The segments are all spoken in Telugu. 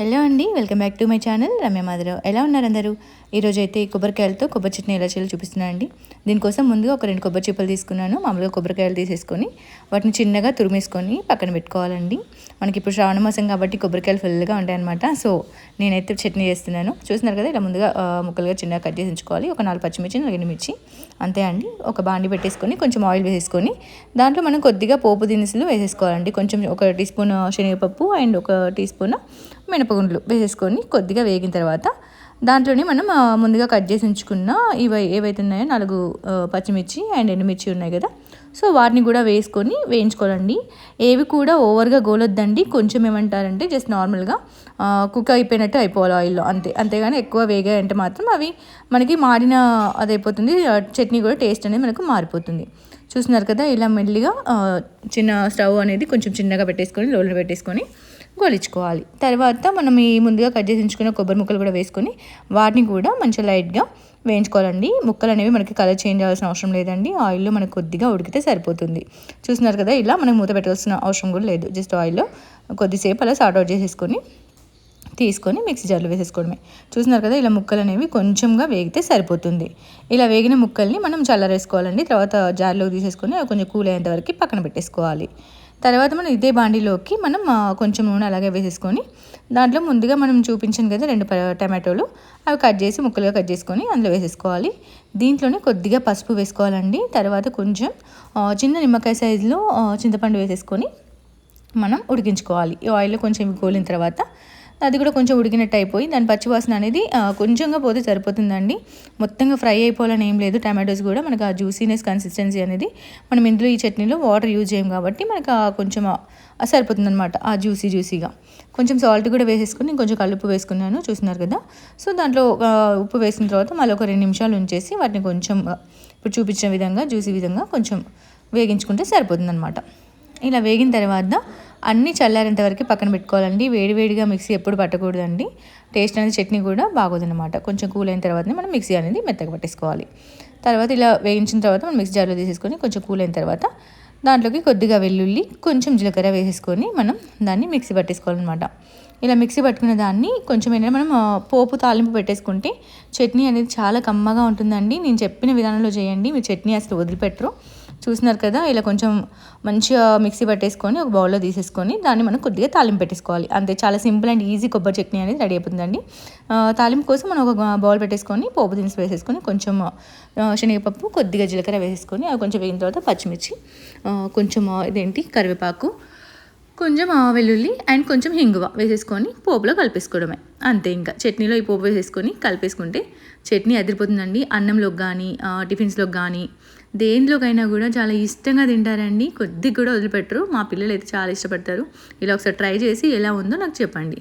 హలో అండి welcome back to my channel Ramya Madhav ఎలా ఉన్నారు అందరూ? ఈరోజు అయితే కొబ్బరికాయలతో కొబ్బరి చట్నీ ఎలా చేయాలో చూపిస్తున్నాను అండి. దీనికోసం ముందుగా ఒక రెండు కొబ్బరి చిప్పలు తీసుకున్నాను. మామూలుగా కొబ్బరికాయలు తీసేసుకొని వాటిని చిన్నగా తురిమేసుకొని పక్కన పెట్టుకోవాలండి. మనకి ఇప్పుడు శ్రావణ మాసం కాబట్టి కొబ్బరికాయలు ఫుల్గా ఉంటాయన్నమాట. సో నేనైతే చట్నీ చేస్తున్నాను. చూస్తున్నారు కదా ఇలా ముందుగా ముక్కలుగా చిన్నగా కట్ చేసి ఉంచుకోవాలి. ఒక నాలుగు పచ్చిమిర్చి నాలుగు మిర్చి అంతే అండి. ఒక బాండి పెట్టేసుకొని కొంచెం ఆయిల్ వేసేసుకొని దాంట్లో మనం కొద్దిగా పోపు దినుసులు వేసేసుకోవాలండి. కొంచెం ఒక టీ స్పూన్ శనగపప్పు అండ్ ఒక టీ స్పూన్ మినపగుండ్లు వేసేసుకొని కొద్దిగా వేగిన తర్వాత దాంట్లోనే మనం ముందుగా కట్ చేసి ఉంచుకున్న ఇవి ఏవైతే ఉన్నాయో నాలుగు పచ్చిమిర్చి అండ్ ఎండుమిర్చి ఉన్నాయి కదా. సో వాటిని కూడా వేసుకొని వేయించుకోవాలండి. ఏవి కూడా ఓవర్గా గోలొద్దండి. కొంచెం ఏమంటారంటే జస్ట్ నార్మల్గా కుక్ అయిపోయినట్టు అయిపోవాలి ఆయిల్లో అంతే. అంతేగాని ఎక్కువ వేగాయంటే మాత్రం అవి మనకి మాడిన అది అయిపోతుంది చట్నీ కూడా టేస్ట్ అనేది మనకు మారిపోతుంది. చూస్తున్నారు కదా ఇలా మెల్లిగా చిన్న స్టవ్ అనేది కొంచెం చిన్నగా పెట్టేసుకొని లోలో పెట్టేసుకొని గోలించుకోవాలి. తర్వాత మనం ఈ ముందుగా కట్ చేసి ఉంచుకున్న కొబ్బరి ముక్కలు కూడా వేసుకొని వాటిని కూడా మంచిగా లైట్గా వేయించుకోవాలండి. ముక్కలు అనేవి మనకి కలర్ చేంజ్ అవ్వాల్సిన అవసరం లేదండి. ఆయిల్లో మనకు కొద్దిగా ఉడికితే సరిపోతుంది. చూస్తున్నారు కదా ఇలా మనకు మూత పెట్టాల్సిన అవసరం కూడా లేదు. జస్ట్ ఆయిల్లో కొద్దిసేపు అలా సార్ట్ అవుట్ చేసేసుకొని తీసుకొని మిక్సీ జార్లో వేసేసుకోవడమే. చూస్తున్నారు కదా ఇలా ముక్కలు అనేవి కొంచెంగా వేగితే సరిపోతుంది. ఇలా వేగిన ముక్కల్ని మనం చల్లరేసుకోవాలండి. తర్వాత జార్లోకి తీసేసుకొని కొంచెం కూల్ అయ్యేంత వరకు పక్కన పెట్టేసుకోవాలి. తర్వాత మనం ఇదే బాండీలోకి మనం కొంచెం నూనె అలాగే వేసేసుకొని దాంట్లో ముందుగా మనం చూపించాను కదా రెండు టమాటోలు అవి కట్ చేసి ముక్కలుగా కట్ చేసుకొని అందులో వేసేసుకోవాలి. దీంట్లోనే కొద్దిగా పసుపు వేసుకోవాలండి. తర్వాత కొంచెం చిన్న నిమ్మకాయ సైజులో చింతపండు వేసేసుకొని మనం ఉడికించుకోవాలి. ఈ ఆయిల్లో కొంచెం గోలిన తర్వాత అది కూడా కొంచెం ఉడికినట్టు అయిపోయి దాని పచ్చివాసన అనేది కొంచెంగా పోతే సరిపోతుందండి. మొత్తంగా ఫ్రై అయిపోవాలని ఏం లేదు. టమాటోస్ కూడా మనకు ఆ జ్యూసీనెస్ కన్సిస్టెన్సీ అనేది మనం ఇందులో ఈ చట్నీలో వాటర్ యూజ్ చేయం కాబట్టి మనకు కొంచెం సరిపోతుందనమాట ఆ జ్యూసీ జ్యూసీగా. కొంచెం సాల్ట్ కూడా వేసేసుకుని కొంచెం కలుపు వేసుకున్నాను చూస్తున్నారు కదా. సో దాంట్లో ఉప్పు వేసిన తర్వాత మళ్ళీ ఒక రెండు నిమిషాలు ఉంచేసి వాటిని కొంచెం ఇప్పుడు చూపించిన విధంగా జ్యూసీ విధంగా కొంచెం వేగించుకుంటే సరిపోతుందనమాట ఇలా వేగిన తర్వాత అన్నీ చల్లారేంత వరకు పక్కన పెట్టుకోవాలండి. వేడివేడిగా మిక్సీ ఎప్పుడు పట్టకూడదండి. టేస్ట్ అనేది చట్నీ కూడా బాగోదన్నమాట. కొంచెం కూల్ అయిన తర్వాతనే మనం మిక్సీ అనేది మెత్తగా పట్టేసుకోవాలి. తర్వాత ఇలా వేయించిన తర్వాత మనం మిక్సీ జార్లో తీసేసుకొని కొంచెం కూల్ అయిన తర్వాత దాంట్లోకి కొద్దిగా వెల్లుల్లి కొంచెం జీలకర్ర వేసేసుకొని మనం దాన్ని మిక్సీ పట్టేసుకోవాలన్నమాట. ఇలా మిక్సీ పట్టుకున్న దాన్ని కొంచెం ఏంటంటే మనం పోపు తాలింపు పెట్టేసుకుంటే చట్నీ అనేది చాలా కమ్మగా ఉంటుందండి. నేను చెప్పిన విధానంలో చేయండి. మీరు చట్నీ అసలు వదిలిపెట్టరు. చూసినారు కదా ఇలా కొంచెం మంచిగా మిక్సీ పట్టేసుకొని ఒక బౌల్లో తీసేసుకొని దాన్ని మనం కొద్దిగా తాలింపు పెట్టేసుకోవాలి. అంతే చాలా సింపుల్ అండ్ ఈజీ కొబ్బరి చట్నీ అనేది రెడీ అయిపోతుందండి. తాలింపు కోసం మనం ఒక బౌల్ పెట్టేసుకొని పోపు దినుసు వేసేసుకొని కొంచెం శనగపప్పు కొద్దిగా జీలకర్ర వేసేసుకొని అవి కొంచెం వేగిన తర్వాత పచ్చిమిర్చి కొంచెం ఇదేంటి కరివేపాకు కొంచెం వెల్లుల్లి అండ్ కొంచెం హింగువ వేసేసుకొని పోపులో కలిపేసుకోవడమే. అంతే ఇంకా చట్నీలో ఈ పోపు వేసేసుకొని కలిపేసుకుంటే చట్నీ అదిరిపోతుందండి. అన్నంలోకి కానీ టిఫిన్స్లోకి కానీ దేనిలోకైనా కూడా చాలా ఇష్టంగా తింటారండి. కొద్దిగా కూడా వదిలిపెట్టరు. మా పిల్లలు అయితే చాలా ఇష్టపడతారు. ఇలా ఒకసారి ట్రై చేసి ఎలా ఉందో నాకు చెప్పండి.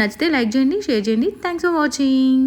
నచ్చితే లైక్ చేయండి షేర్ చేయండి. Thanks for watching